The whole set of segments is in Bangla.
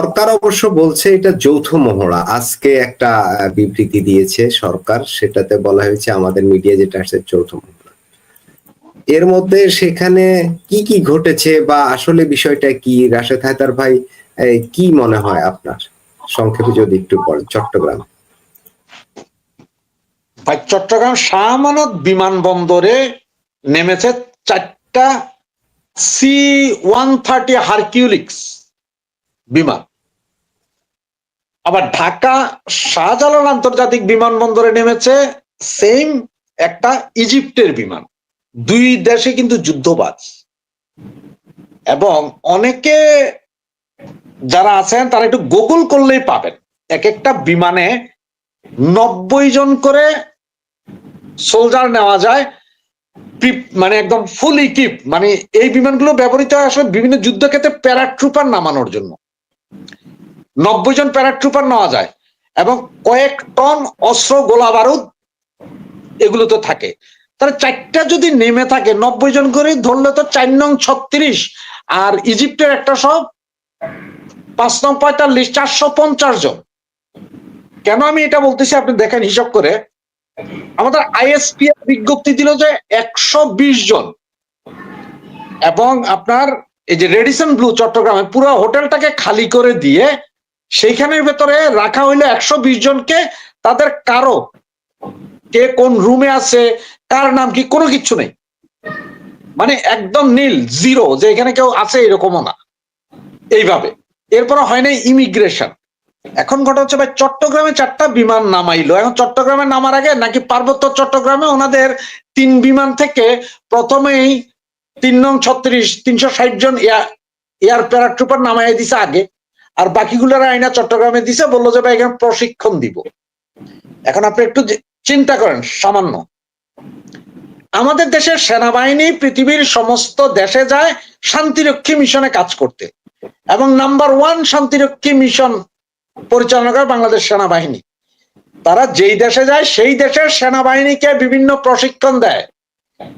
সরকার অবশ্য বলছে এটা যৌথ মহড়া আজকে একটা বিবৃতি দিয়েছে সরকার, সেটাতে বলা হয়েছে আমাদের মিডিয়া যেটা আসছে যৌথ মহড়া এর মধ্যে সেখানে কি কি ঘটেছে বা আসলে বিষয়টা কি? রাশেদ হায়দার ভাই কি মনে হয় আপনার? সংক্ষেপে যদি একটু বলেন, চট্টগ্রাম। ভাই, চট্টগ্রাম শাহ আমানত বিমানবন্দরে নেমেছে চারটা সি ওয়ান থার্টি হারকিউলিক্স বিমান। আবার ঢাকা শাহজালাল আন্তর্জাতিক বিমানবন্দরে নেমেছে সেম একটা ইজিপ্টের বিমান। দুই দেশে কিন্তু যুদ্ধবাজ। এবং অনেকে যারা আছেন, তারা একটু গুগল করলেই পাবেন। এক একটা বিমানে নব্বই জন করে সোলজার নেওয়া যায়। মানে একদম ফুল ইকিপ মানে এই বিমানগুলো ব্যবহৃত হয় আসলে বিভিন্ন যুদ্ধক্ষেত্রে প্যারাট্রুপার নামানোর জন্য। নব্বই জন প্যারাট্রুপার নেওয়া যায় এবং কয়েক টন অস্ত্র, গোলা বারুদ এগুলো তো থাকে। তাহলে চারটা যদি নেমে থাকে, নব্বই জন করে ধরলে তো চার নং ছত্রিশ, আর ইজিপ্টের একটা সব পাঁচ নং পঁয়তাল্লিশ, চারশো পঞ্চাশ জন। কেন আমি এটা বলতেছি আপনি দেখেন হিসাব করে? আমাদের আইএসপি বিজ্ঞপ্তি দিল যে একশো বিশ জন। এবং আপনার এই যে রেডিসন ব্লু চট্টগ্রামে পুরো হোটেলটাকে খালি করে দিয়ে সেইখানের ভেতরে রাখা হইল একশো বিশ জনকে তাদের কারও। কে কোন রুমে আছে, কার নাম কি, কোনো কিচ্ছু নেই। মানে একদম নীল জিরো যে এখানে কেউ আছে এরকমও না। এইভাবে। এরপরে হয় না ইমিগ্রেশন এখন ঘটা হচ্ছে, ভাই, চট্টগ্রামে চারটা বিমান নামাইলো। এখন চট্টগ্রামে নামার আগে নাকি পার্বত্য চট্টগ্রামে ওনাদের তিন বিমান থেকে প্রথমেই তিন নং ছত্রিশ, তিনশো ষাট জন এয়ার প্যারাট্রুপার নামাই দিছে আগে। আর বাকিগুলোর আইনা চট্টগ্রামে দিছে, বলল যে, ভাই, এখানে প্রশিক্ষণ দিব। এখন আপনি একটু চিন্তা করেন, সামান্য। আমাদের দেশের সেনাবাহিনী পৃথিবীর সমস্ত দেশে যায় শান্তিরক্ষী মিশনে কাজ করতে। এবং নাম্বার ওয়ান শান্তিরক্ষী মিশন পরিচালনা করে বাংলাদেশ সেনাবাহিনী। তারা যেই দেশে যায়, সেই দেশের সেনাবাহিনীকে বিভিন্ন প্রশিক্ষণ দেয়।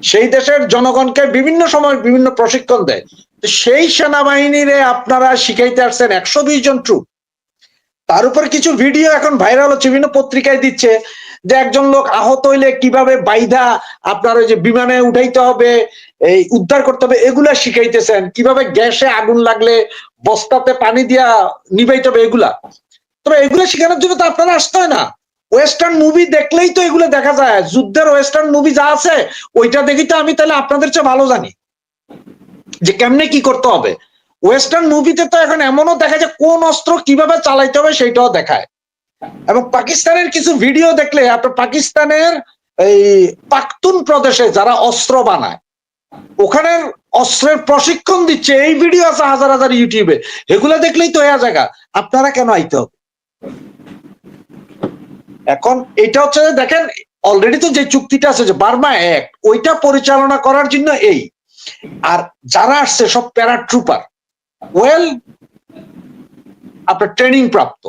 সেই দেশের জনগণকে বিভিন্ন সময় বিভিন্ন প্রশিক্ষণ দেয়। তো সেই সেনাবাহিনীরে আপনারা শিখাইতে আসছেন একশো বিশ জন ট্রুপ তার উপর কিছু ভিডিও এখন ভাইরাল হচ্ছে, বিভিন্ন পত্রিকায় দিচ্ছে যে একজন লোক আহত হইলে কীভাবে বাইধা আপনার ওই যে বিমানে উঠাইতে হবে, এই উদ্ধার করতে হবে, এগুলা শিখাইতেছেন। কীভাবে গ্যাসে আগুন লাগলে বস্তাতে পানি দিয়া নিবাইতে হবে এগুলা। তবে এগুলো শেখানোর জন্য তো আপনারা আসতে হয় না। ওয়েস্টার্ন মুভি দেখলেই তো এগুলো দেখা যায়। যুদ্ধের ওয়েস্টার্ন মুভি যা আছে, ওইটা দেখি তো আমি তাহলে আপনাদের চেয়ে ভালো জানি। যে কেমনে কি করতে হবে? ওয়েস্টার্ন মুভিতে তো এখন এমনও দেখা যায় কোন অস্ত্র কীভাবে চালাইতে হবে সেইটাও দেখায়। এবং পাকিস্তানের কিছু ভিডিও দেখলে আপনার পাকিস্তানের এই পাখতুন প্রদেশে যারা অস্ত্র বানায়, ওখানের অস্ত্রের প্রশিক্ষণ দিচ্ছে, এই ভিডিও আছে হাজার হাজার ইউটিউবে। এগুলো দেখলেই তো হয়ে জায়গা, আপনারা কেন আইতে হবে? এখন এটা হচ্ছে দেখেন অলরেডি তো যে চুক্তিটা আছে যে বার্মা এক, ওইটা পরিচালনা করার জন্য এই। আর যারা আসছে সব প্যারাট্রুপার ওয়েল আপনার ট্রেনিং প্রাপ্ত।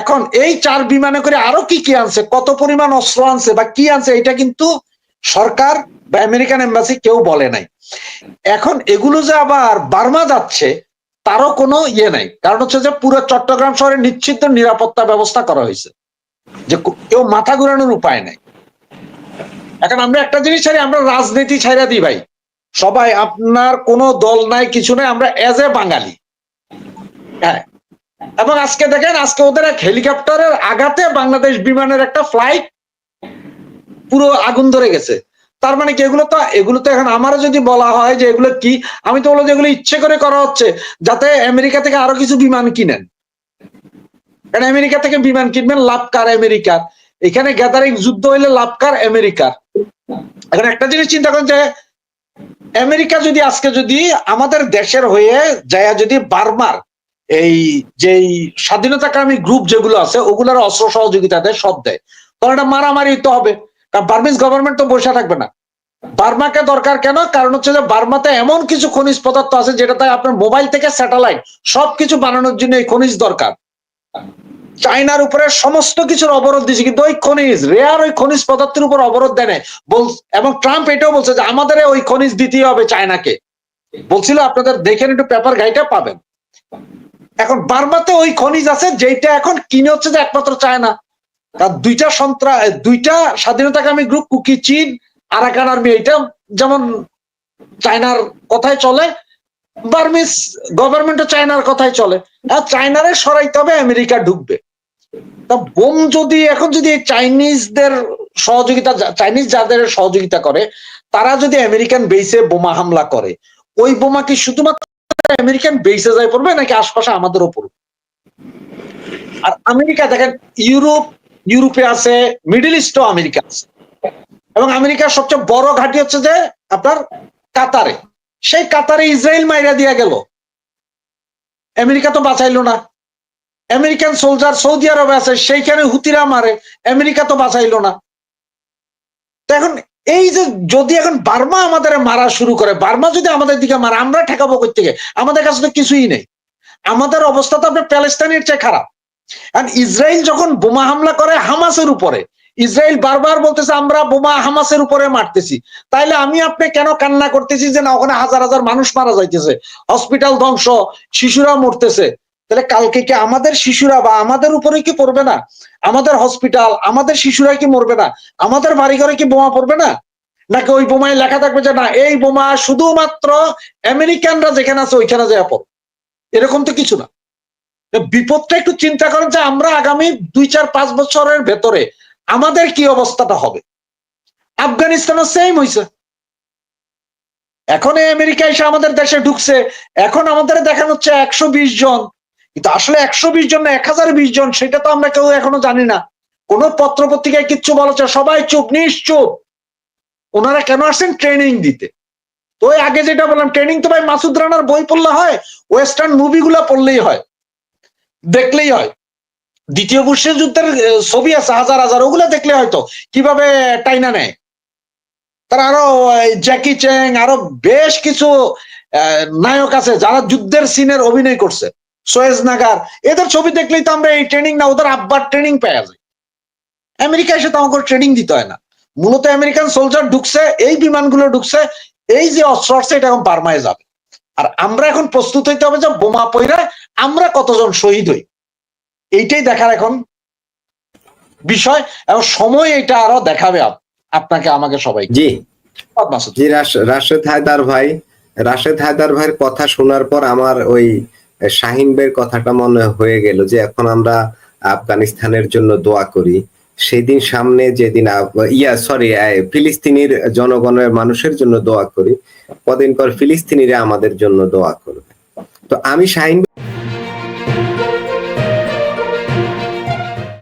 এখন এই চার বিমানে করে আরও কি কি আনছে, কত পরিমাণ অস্ত্র আনছে বা কি আনছে, এটা কিন্তু সরকার বা আমেরিকান এম্বাসি কেউ বলে নাই। এখন এগুলো যে আবার বার্মা যাচ্ছে, তারও কোনো ইয়ে নাই। কারণ হচ্ছে যে পুরো চট্টগ্রাম শহরে নিশ্চিত নিরাপত্তা ব্যবস্থা করা হয়েছে। যে কেউ মাথা ঘুরানোর উপায় নাই। এখন আমরা একটা জিনিস ছাড়ি, আমরা রাজনীতি ছাইরা দিই ভাই। সবাই আপনার কোনো দল নাই, কিছু নাই, আমরা এজ এ বাঙালি। হ্যাঁ। এবং আজকে দেখেন, আজকে ওদের এক হেলিকপ্টারের আঘাতে বাংলাদেশ বিমানের একটা ফ্লাইট পুরো আগুন ধরে গেছে। তার মানে কি, এগুলো তো এগুলো তো এখন আমারও যদি বলা হয় যে এগুলো কি, আমি তো বলব যে এগুলো ইচ্ছে করে করা হচ্ছে, যাতে আমেরিকা থেকে আরও কিছু বিমান কিনেন। কারণ আমেরিকা থেকে বিমান কিনবেন, লাভ কার আমেরিকার? এখানে গ্যাদারিং যুদ্ধ হইলে লাভ কার আমেরিকার? এখন একটা জিনিস চিন্তা করেন যে আমেরিকা যদি আজকে যদি আমাদের দেশের হয়ে যায় যদি বার্মার এই যেই স্বাধীনতাকামী গ্রুপ যেগুলো আছে, ওগুলার অস্ত্র সহযোগিতা দেয় সব দেয় তখন এটা মারামারি তো হবে। কারণ বার্মিজ গভর্নমেন্ট তো বসে থাকবে না। বার্মাকে দরকার কেন? কারণ হচ্ছে যে বার্মাতে এমন কিছু খনিজ পদার্থ আছে যেটাতে আপনার মোবাইল থেকে স্যাটেলাইট সবকিছু বানানোর জন্য এই খনিজ দরকার। চায়নার উপরে সমস্ত কিছুর অবরোধ দিয়েছে, কিন্তু ওই খনিজ রেয়ার ওই খনিজ পদার্থের উপর অবরোধ দেয় বল, এবং ট্রাম্প এটাও বলছে যে আমাদের ওই খনিজ দিতেই হবে চায়নাকে। বলছিল, আপনাদের দেখেন একটু পেপার গাইটা পাবেন। এখন বার্মাতে ওই খনিজ আছে যেটা এখন কিনে হচ্ছে যে একমাত্র চায়না। তার দুইটা সন্ত্রাস দুইটা স্বাধীনতাকামী group, Kuki, Chin, Arakan army এটা যেমন চায়নার কথায় চলে বার্মিস গভর্নমেন্টও চায়নার কথায় চলে। আর চায়নারে সরাইতে হবে, আমেরিকা ঢুকবে। তা বোম যদি, এখন যদি চাইনিজদের সহযোগিতা চাইনিজ যাদের সহযোগিতা করে, তারা যদি আমেরিকান বেসে বোমা হামলা করে, ওই বোমা কি শুধুমাত্র আমেরিকান বেসে যায় পড়বে, নাকি আশপাশে আমাদের ওপর? আর আমেরিকা, দেখেন, ইউরোপ, ইউরোপে আছে, মিডল ইস্টও আমেরিকা আছে। এবং আমেরিকার সবচেয়ে বড় ঘাঁটি হচ্ছে যে, আপনার কাতারে। সেই কাতারে ইসরায়েল মাইরা দিয়া গেল। আমেরিকা তো বাঁচাইলো না। আমেরিকান সোলজার সৌদি আরবে আছে, সেইখানে হুতিরা মারে আমেরিকা তো বাঁচাইলো না। এখন এই যে যদি এখন বার্মা আমাদের মারা শুরু করে, বার্মা যদি আমাদের দিকে মারা, আমরা ঠেকাবো থেকে আমাদের কাছে তো কিছুই নেই। আমাদের অবস্থা তো আপনার প্যালেস্তাইনের চেয়ে খারাপ। আর ইসরায়েল যখন বোমা হামলা করে হামাসের উপরে ইসরায়েল বারবার বলতেছে, আমরা বোমা হামাসের উপরে মারতেছি। তাইলে আমি আপনি কেন কান্না করতেছি যে না, ওখানে হাজার হাজার মানুষ মারা যাইতেছে, হসপিটাল ধ্বংস, শিশুরা মরতেছে? তাহলে কালকে কি আমাদের শিশুরা বা আমাদের উপরে কি পড়বে না? আমাদের হসপিটাল আমাদের শিশুরা কি মরবে না? আমাদের বাড়িঘরে কি বোমা পড়বে না? নাকি ওই বোমায় লেখা থাকবে যে না, এই বোমা শুধুমাত্র আমেরিকানরা যেখানে আছে ওইখানে যায় পড়। এরকম তো কিছু না। বিপদটা একটু চিন্তা করেন যে আমরা আগামী দুই, চার, পাঁচ বছরের ভেতরে আমাদের কি অবস্থাটা হবে? আফগানিস্তানও সেম হয়েছে এখন আমেরিকা এসে আমাদের দেশে ঢুকছে। এখন আমাদের দেখানো হচ্ছে একশো বিশ জন কিন্তু আসলে একশো বিশ জন না, এক হাজার বিশ জন, সেটা তো আমরা কেউ এখনও জানি না। কোন পত্র পত্রিকায় কিচ্ছু বলছে সবাই চুপ, নিশ্চুপ। ওনারা কেন আসছেন? ট্রেনিং দিতে। তো আগে যেটা বললাম, ট্রেনিং তো ভাই মাসুদ রানার বই পড়লে হয়, ওয়েস্টার্ন মুভিগুলো পড়লেই হয়, দেখলেই হয়। দ্বিতীয় বিশ্বযুদ্ধের যুদ্ধের ছবি আছে, হাজার হাজার, ওগুলো দেখলে হয়তো, কীভাবে টাইনা নেয়। তার আরও জ্যাকি চ্যাং, আরও বেশ কিছু নায়ক আছে, যারা যুদ্ধের সিনের অভিনয় করছে। সোয়েজ নাগার। এদের ছবি দেখলেই তো আমরা এই ট্রেনিং না ওদের আব্বার ট্রেনিং পাওয়া যায়। আমেরিকা এসে তো আমাকে ট্রেনিং দিতে হয় না। মূলত আমেরিকান সোলজার ঢুকছে এই বিমানগুলো ঢুকছে এই যে অস্ত্র আসছে এটা এখন বার্মায় যাবে। আর আমরা এখন প্রস্তুত হইতে হবে যে বোমা পইরা আমরা কতজন শহীদ হই। এইটাই দেখার এখন বিষয় এবং সময় এটা আরও দেখাবে আপনাকে আমাকে সবাই জি। জি রাশেদ হায়দার ভাই রাশেদ হায়দার ভাইয়ের কথা শোনার পর আমার ওই শাহিন ভাইয়ের কথাটা মনে হয়ে গেল যে এখন আমরা আফগানিস্তানের জন্য দোয়া করি। সেদিন সামনে যেদিন ইয়া সরি ফিলিস্তিনির জনগণের মানুষের জন্য দোয়া করি, কদিন পর ফিলিস্তিনিরা আমাদের জন্য দোয়া করবে। তো আমি শাহিন